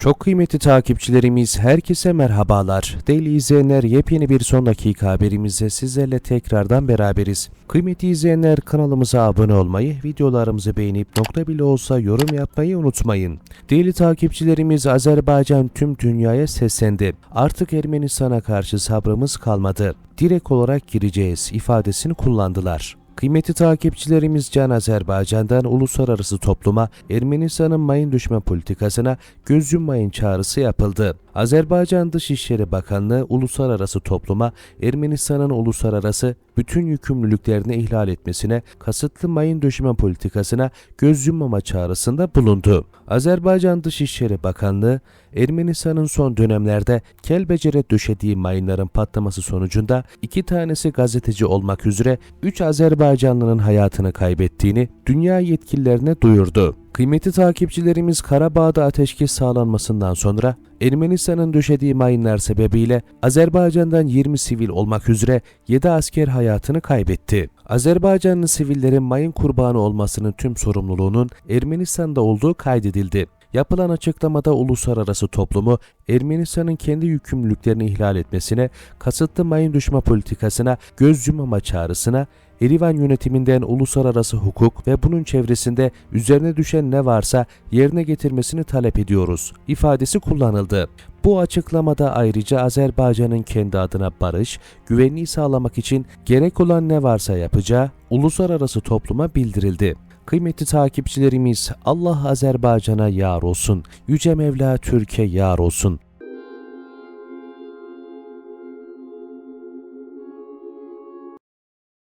Çok kıymetli takipçilerimiz herkese merhabalar. Değerli izleyenler yepyeni bir son dakika haberimizde sizlerle tekrardan beraberiz. Kıymetli izleyenler kanalımıza abone olmayı, videolarımızı beğenip nokta bile olsa yorum yapmayı unutmayın. Değerli takipçilerimiz Azerbaycan tüm dünyaya seslendi. Artık Ermenistan'a karşı sabrımız kalmadı. Direkt olarak gireceğiz ifadesini kullandılar. Kıymetli takipçilerimiz Can Azerbaycan'dan uluslararası topluma Ermenistan'ın mayın düşme politikasına göz yummayın çağrısı yapıldı. Azerbaycan Dışişleri Bakanlığı uluslararası topluma Ermenistan'ın uluslararası bütün yükümlülüklerini ihlal etmesine, kasıtlı mayın döşeme politikasına göz yummama çağrısında bulundu. Azerbaycan Dışişleri Bakanlığı, Ermenistan'ın son dönemlerde Kelbecer'e döşediği mayınların patlaması sonucunda iki tanesi gazeteci olmak üzere 3 Azerbaycanlının hayatını kaybettiğini dünya yetkililerine duyurdu. Kıymetli takipçilerimiz Karabağ'da ateşkes sağlanmasından sonra Ermenistan'ın döşediği mayınlar sebebiyle Azerbaycan'dan 20 sivil olmak üzere 7 asker hayatını kaybetti. Azerbaycanlı sivillerin mayın kurbanı olmasının tüm sorumluluğunun Ermenistan'da olduğu kaydedildi. Yapılan açıklamada uluslararası toplumu Ermenistan'ın kendi yükümlülüklerini ihlal etmesine, kasıtlı mayın düşme politikasına, göz yumama çağrısına, Erivan yönetiminden uluslararası hukuk ve bunun çevresinde üzerine düşen ne varsa yerine getirmesini talep ediyoruz ifadesi kullanıldı. Bu açıklamada ayrıca Azerbaycan'ın kendi adına barış, güvenliği sağlamak için gerek olan ne varsa yapacağı uluslararası topluma bildirildi. Kıymetli takipçilerimiz Allah Azerbaycan'a yar olsun. Yüce Mevla Türkiye yar olsun.